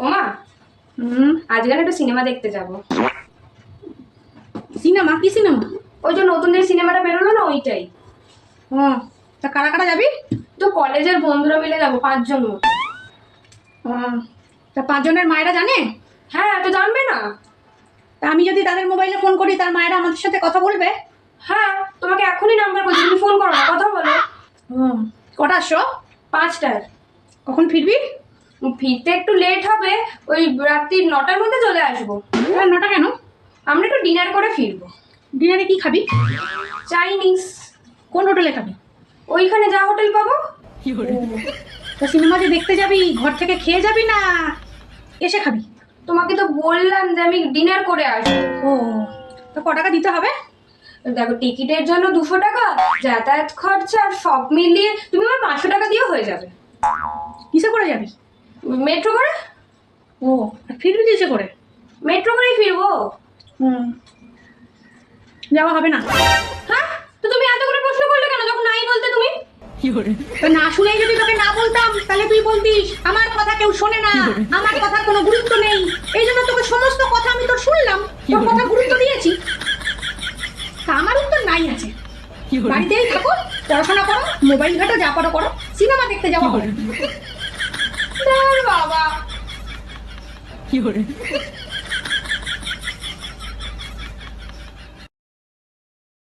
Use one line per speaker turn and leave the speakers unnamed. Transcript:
ওমা
হুম।
আজকাল একটু সিনেমা দেখতে যাব।
সিনেমা? কি সিনেমা?
ওই যে নতুন যে সিনেমাটা বেরোলো না ওইটাই।
ও তা কারা কারা যাবি?
তো কলেজের বন্ধুরা মিলে যাব পাঁচজন মতো।
তা পাঁচজনের মায়েরা জানে?
হ্যাঁ তো জানবে না।
তা আমি যদি তাদের মোবাইলে ফোন করি তার মায়েরা আমাদের সাথে কথা বলবে?
হ্যাঁ তোমাকে এখনই নাম্বার করছি তুমি ফোন করো না কথা বলো।
ও কটা শো
পাঁচটার।
কখন ফিরবি?
ফিরতে একটু লেট হবে ওই রাত্রি নটার মধ্যে চলে আসব।
নটা কেন?
আমরা একটু ডিনার করে ফিরবো।
ডিনারে কি খাবি?
চাইনিজ
কোন হোটেলে খাবি?
ওইখানে যা হোটেল পাবো।
তা সিনেমা যে দেখতে যাবি ঘর থেকে খেয়ে যাবি না? এসে খাবি।
তোমাকে তো বললাম যে আমি ডিনার করে আসব।
ও তো ক টাকা দিতে হবে?
দেখো টিকিটের জন্য দুশো টাকা যাতায়াত খরচা আর সব মিলিয়ে তুমি আমার পাঁচশো টাকা দিয়েও হয়ে যাবে।
কিসে করে যাবি?
মেট্রো করে?
ও ফিরবি কিসে করে।
মেট্রো করেই ফিরবো।
হুম। যাওয়া হবে না।
হ্যাঁ? তো তুমি এত করে প্রশ্ন করলে কেন? যখন নাই বলতে তুমি?
না শুনেই যদি তোকে না বলতাম তাহলে তুই বলতিস আমার কথা কেউ শোনে না। আমার কথার কোনো গুরুত্ব নেই। এই জন্য তোকে সমস্ত কথা আমি তোর শুনলাম। তোর কথা গুরুত্ব দিয়েছি। তা আমার উত্তর নাই আছে। বাড়িতেই থাকো পড়াশোনা করো মোবাইল ঘাটো যা পারো করো সিনেমা দেখতে যাওয়া হবে।
有人